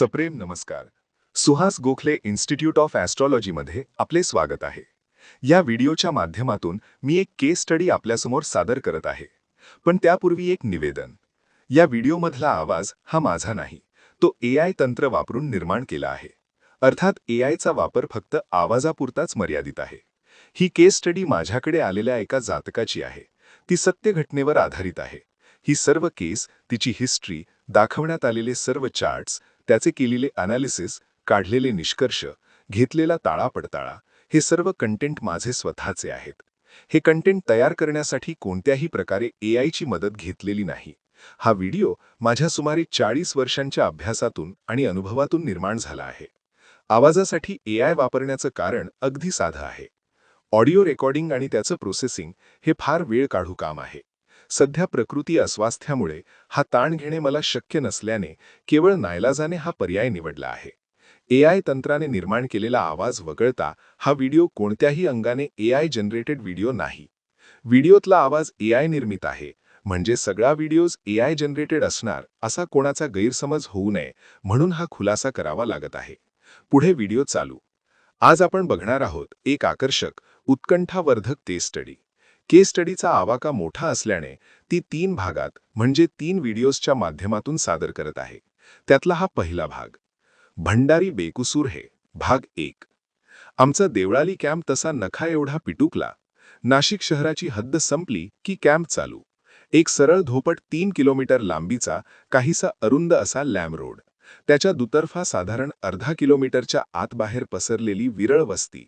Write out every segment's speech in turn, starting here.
सप्रेम नमस्कार. Suhas Gokhale institute of ॲस्ट्रॉलॉजीमध्ये आपले स्वागत आहे. या व्हिडिओच्या माध्यमातून मी एक केस स्टडी आपल्यासमोर सादर करत आहे. पण त्यापूर्वी एक निवेदन. या व्हिडिओमधला आवाज हा माझा नाही तो ए आय तंत्र वापरून निर्माण केला आहे. अर्थात ए आयचा वापर फक्त आवाजापुरताच मर्यादित आहे. ही केस स्टडी माझ्याकडे आलेल्या एका जातकाची आहे. ती सत्य घटनेवर आधारित आहे. ही सर्व केस तिची हिस्ट्री दाखवण्यात आलेले सर्व चार्ट्स त्याचे केलेले अनालिसिस काढलेले निष्कर्ष घेतलेला ताळा पडताळा हे सर्व कंटेंट माझे स्वतःचे आहेत. हे कंटेंट तयार करण्यासाठी कोणत्याही प्रकारे ए आयची मदत घेतलेली नाही. हा व्हिडिओ माझ्या सुमारे चाळीस वर्षांच्या अभ्यासातून आणि अनुभवातून निर्माण झाला आहे. आवाजासाठी ए आय वापरण्याचं कारण अगदी साधं आहे. ऑडिओ रेकॉर्डिंग आणि त्याचं प्रोसेसिंग हे फार वेळ काढू काम आहे. सध्या प्रकृती अस्वास्थ्यामुळे हा ताण घेणे मला शक्य नसल्याने केवळ नायलाजाने हा पर्याय निवडला आहे. एआय तंत्राने निर्माण केलेला आवाज वगळता हा व्हिडिओ कोणत्याही अंगाने ए आय जनरेटेड व्हिडिओ नाही. व्हिडिओतला आवाज ए आय निर्मित आहे. म्हणजे सगळा व्हिडिओज एआय जनरेटेड असणार असा कोणाचा गैरसमज होऊ नये म्हणून हा खुलासा करावा लागत आहे. पुढे व्हिडिओ चालू. आज आपण बघणार आहोत एक आकर्षक उत्कंठावर्धक केस स्टडी. केस स्टडीचा आवाका मोठा असल्याने ती तीन भागात म्हणजे तीन व्हिडिओजच्या माध्यमातून सादर करत आहे. त्यातला हा पहिला भाग. भंडारी बेकुसूर हे. भाग एक. आमचा देवळाली कॅम्प तसा नखा एवढा पिटुकला. नाशिक शहराची हद्द संपली की कॅम्प चालू. एक सरळ धोपट तीन किलोमीटर लांबीचा काहीसा अरुंद असा लॅम रोड. त्याच्या दुतर्फा साधारण अर्धा किलोमीटरच्या आत बाहेर पसरलेली विरळ वस्ती.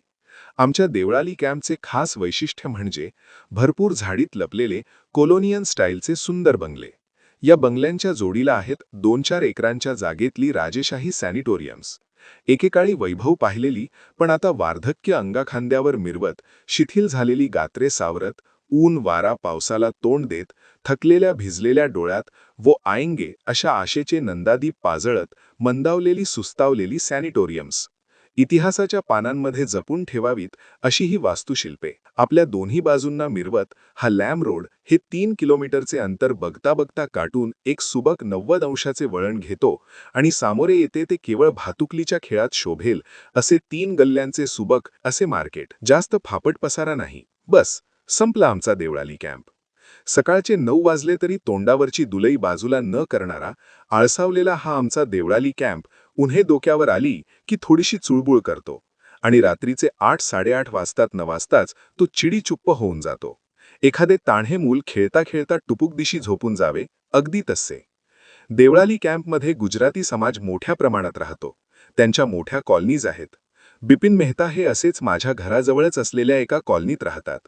आमच्या देवळाली कॅम्पचे खास वैशिष्ट्य म्हणजे भरपूर झाडीत लपलेले कोलोनियन स्टाईलचे सुंदर बंगले. या बंगल्यांच्या जोडीला आहेत दोन चार एकरांच्या जागेतली राजेशाही सॅनिटोरियम्स. एकेकाळी वैभव पाहिलेली पण आता वार्धक्य अंगाखांद्यावर मिरवत शिथिल झालेली गात्रे सावरत ऊन वारा पावसाला तोंड देत थकलेल्या भिजलेल्या डोळ्यात वो आएंगे अशा आशेचे नंदादीप पाजळत मंदावलेली सुस्तावलेली सॅनिटोरियम्स. इतिहासाच्या पानांमध्ये जपून ठेवावीत अशी ही वास्तुशिल्पे. आपल्या दोन्ही बाजूंना मिरवत हा लॅम रोड हे तीन किलोमीटरचे अंतर बघता बघता काटून एक सुबक नव्वद अंशाचे वळण घेतो आणि सामोरे येते ते केवळ भातुकलीच्या खेळात शोभेल असे तीन गल्ल्यांचे सुबक असे मार्केट. जास्त फापट पसारा नाही. बस संपला आमचा देवळाली कॅम्प. सकाळचे नऊ वाजले तरी तोंडावरची दुलई बाजूला न करणारा आळसावलेला हा आमचा देवळाली कॅम्प उन्हे डोक्यावर आली की थोडीशी चुळबुळ करतो आणि रात्रीचे आठ साडेआठ वाजतात न वाजताच तो चिडीचुप्प होऊन जातो. एखादे ताण्हे मूल खेळता खेळता टुपूक दिशी झोपून जावे अगदी तसे. देवळाली कॅम्पमध्ये गुजराती समाज मोठ्या प्रमाणात राहतो. त्यांच्या मोठ्या कॉलनीज आहेत. बिपिन मेहता हे असेच माझ्या घराजवळच असलेल्या एका कॉलनीत राहतात.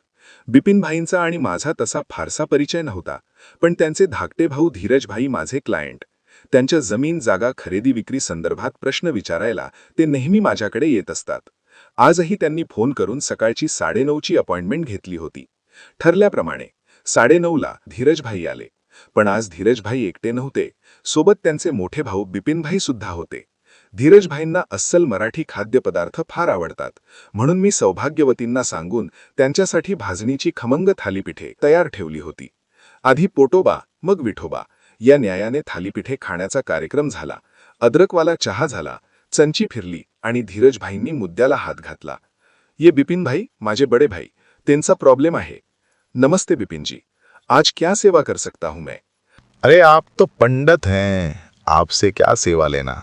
बिपिन भाईंचा आणि माझा तसा फारसा परिचय नव्हता पण त्यांचे धाकटे भाऊ धीरजभाई माझे क्लायंट त्यांच्या जमीन जागा खरेदी विक्री संदर्भात प्रश्न विचारायला ते नेहमी माझ्याकडे येत असतात. आजही त्यांनी फोन करून सकाळची साडेनऊची अपॉइंटमेंट घेतली होती. ठरल्याप्रमाणे साडेनऊला धीरजभाई आले. पण आज धीरजभाई एकटे नव्हते. सोबत त्यांचे मोठे भाऊ बिपिनभाई सुद्धा होते. धीरजभाईंना अस्सल मराठी खाद्यपदार्थ फार आवडतात. म्हणून मी सौभाग्यवतींना सांगून त्यांच्यासाठी भाजणीची खमंग थालीपीठे तयार ठेवली होती. आधी पोटोबा मग विठोबा. या न्यायाने थालीपीठे खाण्याचा कार्यक्रम झाला. अद्रकवाला चहा झाला. चंची फिरली आणि धीरजभाईंनी मुद्द्याला हात घातला. ये बिपिन भाई माझे बडे भाई. त्यांचा प्रॉब्लेम आहे. नमस्ते बिपिनजी. आज क्या सेवा कर सकता हूं मैं? अरे आप तो पंडित हैं. आपसे क्या सेवा लेना?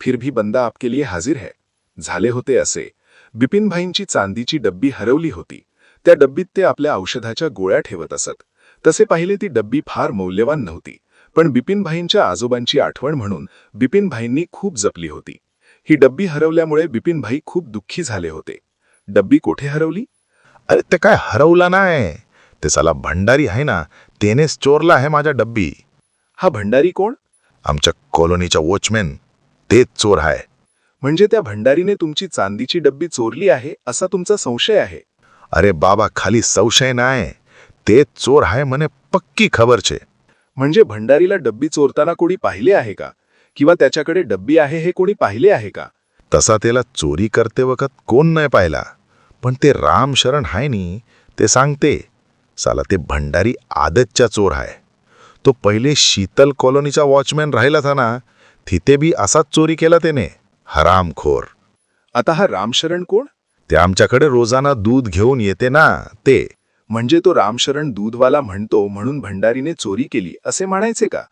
फिर भी बंदा आपके लिए हाजिर है। झाले होते असे। बिपिन भाईंची चांदीची डब्बी हरवली होती। त्या डब्बीत ते आपल्या औषधाच्या गोळ्या ठेवत असत। तसे पाहिले ती डब्बी फार मौल्यवान नव्हती। पण बिपिन भाईंच्या आजोबांची आठवण म्हणून बिपिन भाईंनी खूप जपली होती। ही डब्बी हरवल्यामुळे बिपिन भाई खूप दुःखी झाले होते। डब्बी कोठे हरवली? अरे ते काय हरवला नाही ते साला भंडारी आहे ना त्यानेच चोरला आहे माझ्या डब्बी. हा भंडारी कोण? आमच्या कॉलनीचा वॉचमॅन. तेच चोर आहे म्हणजे त्या भंडारीने तुमची चांदीची डब्बी चोरली आहे असा तुमचा संशय आहे? अरे बाबा खाली संशय नाही तेच चोर आहे म्हणे पक्की खबर छे म्हणजे भंडारीला डब्बी चोरताना कोणी पाहिले आहे का? किंवा त्याच्याकडे डब्बी आहे हे कोणी पाहिले आहे का? तसा त्याला चोरी करते वखत कोण नाही पाहिला. पण ते राम शरण आहे नी ते सांगते साला ते भंडारी आदतच्या चोर आहे तो पहिले शीतल कॉलनीचा वॉचमॅन राहिला था ना तिथे बी असाच चोरी केला त्याने. हरामखोर. आता हा रामशरण कोण? ते आमच्याकडे रोजाना दूध घेऊन येते ना ते. म्हणजे तो रामशरण दूधवाला म्हणतो म्हणून भंडारीने चोरी केली असे म्हणायचे का?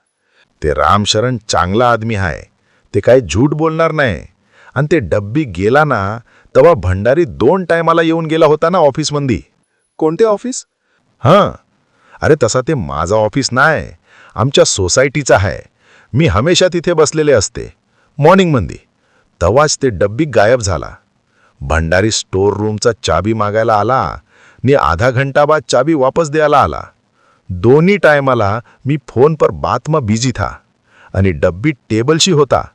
ते रामशरण चांगला आदमी आहे ते काय झूट बोलणार नाही. आणि ते डब्बी गेला ना तेव्हा भंडारी दोन टायमाला येऊन गेला होता ना ऑफिसमंदी. कोणते ऑफिस? हां. अरे तसा ते माझा ऑफिस नाही आमच्या सोसायटीचा आहे मी हमेशा तिथे बसलेले असते. मॉर्निंगमध्ये तवाच ते डब्बी गायब झाला. भंडारी स्टोर रूमचा चाबी मागायला आला. आणि आधा घंटा बाद चाबी वापस द्यायला आला. दोन्ही टायमाला मी फोन पर बातमा बिझी था. आणि डब्बी टेबलशी होता.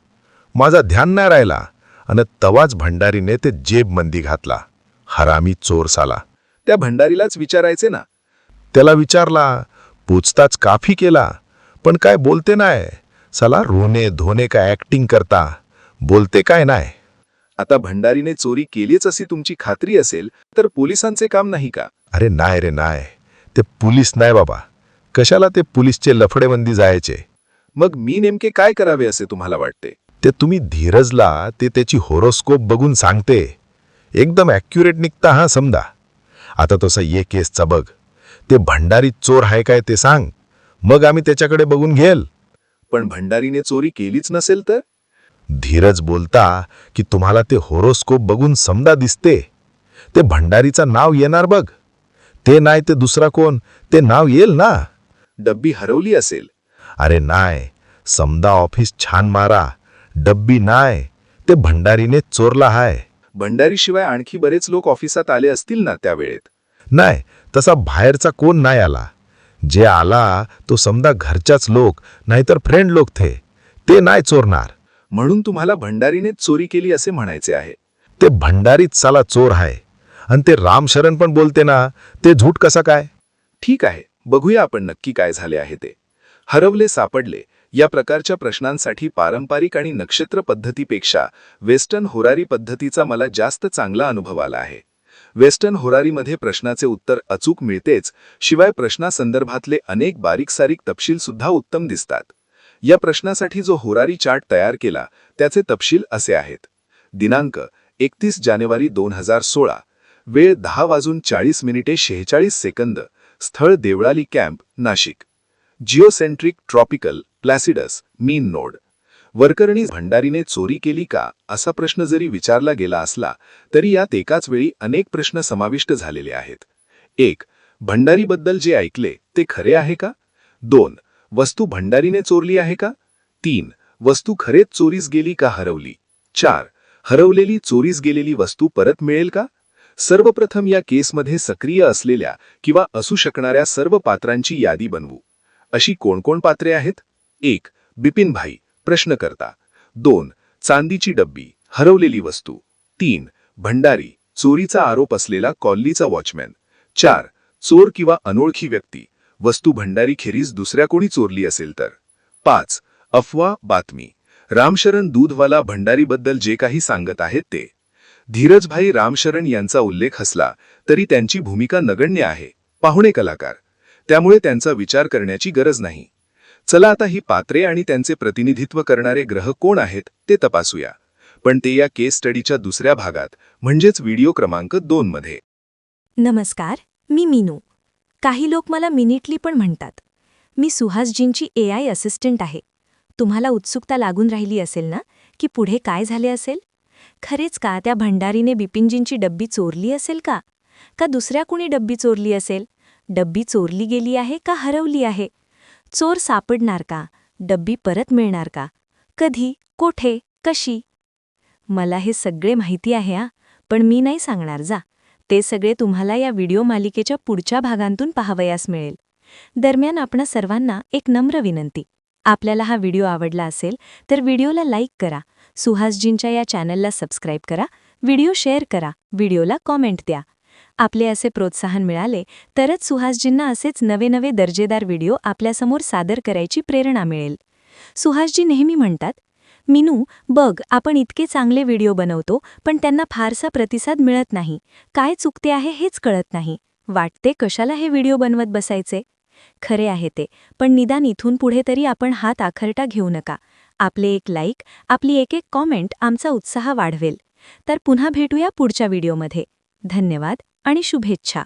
माझा ध्यान नाही राहिला. आणि तवाच भंडारीने ते जेबमंदी घातला. हरामी चोर साला. त्या भंडारीलाच विचारायचे ना. त्याला विचारला पूछताच काफी केला. पण काय बोलते नाही साला रोने धोने का ऍक्टिंग करता. बोलते काय नाही आता भंडारीने चोरी केलीच अशी तुमची खात्री असेल तर पोलिसांचे काम नाही का? अरे नाही रे नाही ते पुलिस नाही बाबा. कशाला ते पुलिसचे लफडेबंदी जायचे? मग मी नेमके काय करावे असे तुम्हाला वाटते? ते तुम्ही धीरजला ते त्याची होरोस्कोप बघून सांगते. एकदम ॲक्युरेट निघता हा समजा आता तसा ये केसचा बघ. ते भंडारी चोर आहे काय ते सांग. मग आम्ही त्याच्याकडे बघून घेल. पण भंडारीने चोरी केलीच नसेल तर? धीरज बोलता की तुम्हाला ते होरोस्कोप बघून समजा दिसते. ते भंडारीचं नाव येणार बघ. ते नाही ते दुसरा कोण? ते नाव येईल ना? डब्बी हरवली असेल. अरे नाय समदा ऑफिस छान मारा. डब्बी नाय ते भंडारीने चोरला हाय. भंडारीशिवाय आणखी बरेच लोक ऑफिसात आले असतील ना त्या वेळेत नाही तसा बाहेरचा कोण नाही आला. जे आला तो समजा घरच्याच लोक नाहीतर फ्रेंड लोक थे. ते नाही चोरणार. म्हणून तुम्हाला भंडारीनेच चोरी केली असे म्हणायचे आहे. ते भंडारीच साला चोर आहे. आणि ते रामशरण पण बोलते ना ते झूट कसा काय? ठीक आहे बघूया आपण नक्की काय झाले आहे ते. हरवले सापडले या प्रकारच्या प्रश्नांसाठी पारंपरिक आणि नक्षत्र पद्धतीपेक्षा वेस्टर्न होरारी पद्धतीचा मला जास्त चांगला अनुभव आला आहे. वेस्टर्न होरारीमध्ये प्रश्नाचे उत्तर अचूक मिळतेच शिवाय प्रश्नासंदर्भातले अनेक बारीक सारीक तपशील सुद्धा उत्तम दिसतात. या प्रश्नासाठी जो होरारी चार्ट तयार केला त्याचे तपशील असे आहेत. दिनांक एकतीस जानेवारी दोन हजार सोळा. वेळ दहा वाजून चाळीस मिनिटे शेहेचाळीस सेकंद. स्थळ Deolali camp Nashik. Geocentric tropical Placidus मीन नोड. वरकरणी भंडारीने चोरी केली का असा प्रश्न जरी विचारला गेला असला तरी यात एकाच वेळी अनेक प्रश्न समाविष्ट झालेले आहेत. एक भंडारीबद्दल जे ऐकले ते खरे आहे का? दोन वस्तू भंडारीने चोरली आहे का? तीन वस्तू खरेच चोरीस गेली का हरवली? चार हरवलेली चोरीस गेलेली वस्तू परत मिळेल का? सर्वप्रथम या केसमध्ये सक्रिय असलेल्या किंवा असू शकणाऱ्या सर्व पात्रांची यादी बनवू. अशी कोणकोण पात्रे आहेत? एक बिपिन भाई प्रश्न प्रश्नकर्ता दोन चांदीची डब्बी हरवलेली वस्तू. तीन भंडारी चोरीचा आरोप असलेला कॉलनीचा वॉचमॅन. चार चोर किंवा अनोळखी व्यक्ती. वस्तू भंडारी खेरीज दुसऱ्या कोणी चोरली असेल तर. पाच अफवा बातमी. रामशरण दूधवाला भंडारीबद्दल जे काही सांगत आहेत ते. धीरजभाई रामशरण यांचा उल्लेख असला तरी त्यांची भूमिका नगण्य आहे. पाहुणे कलाकार. त्यामुळे त्यांचा विचार करण्याची गरज नाही. चला आता ही पात्रे आणि त्यांचे प्रतिनिधित्व करणारे ग्रह कोण आहेत ते तपासूया. पण ते या केस स्टडीच्या दुसऱ्या भागात म्हणजेच व्हिडिओ क्रमांक दोन मध्ये. नमस्कार मी मीनू. काही लोक मला मिनिटली पण म्हणतात. मी सुहासजींची ए आय असिस्टंट आहे. तुम्हाला उत्सुकता लागून राहिली असेल ना की पुढे काय झाले असेल? खरेच का त्या भंडारीने बिपिनजींची डब्बी चोरली असेल का? का दुसऱ्या कुणी डब्बी चोरली असेल? डब्बी चोरली गेली आहे का हरवली आहे? चोर सापडणार का? डब्बी परत मिळणार का? कधी? कोठे? कशी? मला हे सगळे माहिती आहे हा. पण मी नाही सांगणार जा. ते सगळे तुम्हाला या व्हिडिओ मालिकेच्या पुढच्या भागांतून पाहावयास मिळेल. दरम्यान आपणा सर्वांना एक नम्र विनंती. आपल्याला हा व्हिडिओ आवडला असेल तर व्हिडिओला लाईक करा. सुहासजींच्या या चॅनलला सबस्क्राईब करा. व्हिडिओ शेअर करा. व्हिडिओला कॉमेंट द्या. आपले असे प्रोत्साहन मिळाले तरच सुहासजींना असेच नवे नवे दर्जेदार व्हिडिओ आपल्यासमोर सादर करायची प्रेरणा मिळेल. सुहासजी नेहमी म्हणतात मिनू बघ आपण इतके चांगले व्हिडिओ बनवतो पण त्यांना फारसा प्रतिसाद मिळत नाही. काय चुकते आहे हेच कळत नाही. वाटते कशाला हे व्हिडिओ बनवत बसायचे? खरे आहे ते पण निदान इथून पुढे तरी आपण हात आखरटा घेऊ नका. आपले एक लाईक आपली एक एक कॉमेंट आमचा उत्साह वाढवेल. तर पुन्हा भेटूया पुढच्या व्हिडिओमध्ये. धन्यवाद. आणि शुभेच्छा.